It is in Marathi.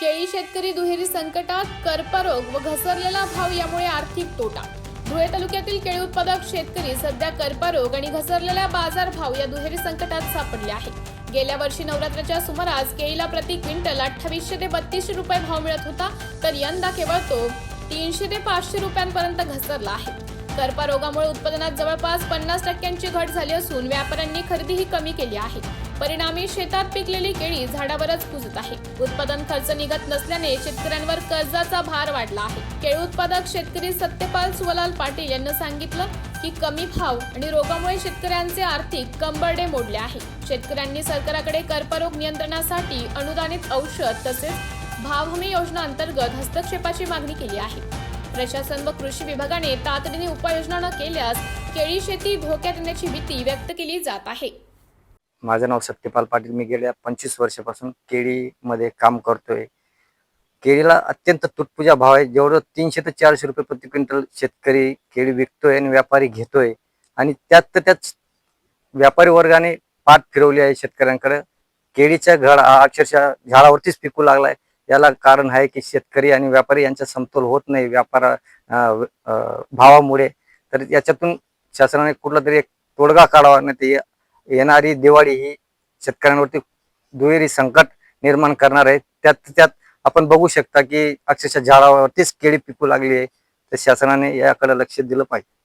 केळी शेतकरी दुहेरी संकटात कर्परोग व घसरलेला भाव यामुळे आर्थिक तोटा. धुळे तालुक्यातील केळी उत्पादक शेतकरी सध्या कर्परोग आणि घसरलेला बाजार भाव या दुहेरी संकटात सापडले आहे गेल्या वर्षी नवरात्राच्या सुमारास केळीला प्रति क्विंटल अठ्ठावीसशे ते बत्तीसशे रुपये भाव मिळत होता तर यंदा केवळ तो तीनशे ते पाचशे रुपयांपर्यंत घसरला आहे. कर्परोगामुळे उत्पादनात जवळपास पन्नास टक्क्यांची घट झाली असून व्यापाऱ्यांनी खरेदीही कमी केली आहे. परिणामी शेतात पिकलेली केळी झाडावरच कुजत आहे. उत्पादन खर्च निघत नसल्याने शेतकऱ्यांवर कर्जाचा भार वाढला आहे. केळी उत्पादक शेतकरी सत्यपाल सुवलाल पाटील यांनी सांगितलं की कमी भाव आणि रोगामुळे शेतकऱ्यांचे आर्थिक कंबरडे मोडले आहे. शेतकऱ्यांनी सरकारकडे कर्परोग नियंत्रणासाठी अनुदानित औषध तसेच भाव हमी योजना अंतर्गत हस्तक्षेपाची मागणी केली आहे. प्रशासन व कृषी विभागाने तातडीने उपाययोजना न केल्यास केळी शेती धोक्यात येण्याची भीती व्यक्त केली जात आहे. माझं नाव सत्यपाल पाटील. मी गेल्या पंचवीस वर्षापासून केळीमध्ये काम करतोय. केळीला अत्यंत तुटपुजा भाव आहे. जेवढं तीनशे ते चारशे रुपये प्रति क्विंटल शेतकरी केळी विकतोय आणि व्यापारी घेतोय आणि त्यात तर त्याच व्यापारी वर्गाने पाठ फिरवली आहे शेतकऱ्यांकडे. केळीचा घड अक्षरशः झाडावरतीच पिकू लागलाय. याला कारण आहे की शेतकरी आणि व्यापारी यांचा समतोल होत नाही व्यापार भावामुळे. तर याच्यातून शासनाने कुठला तरी एक तोडगा काढावा नाही ते येणारी दिवाळी ही शेतकऱ्यांवरती दुहेरी संकट निर्माण करणार आहे. त्यात त्यात आपण बघू शकता की अक्षरशः झाडावरतीच केळी पिकू लागली आहे. तर शासनाने याकडे लक्ष दिलं पाहिजे.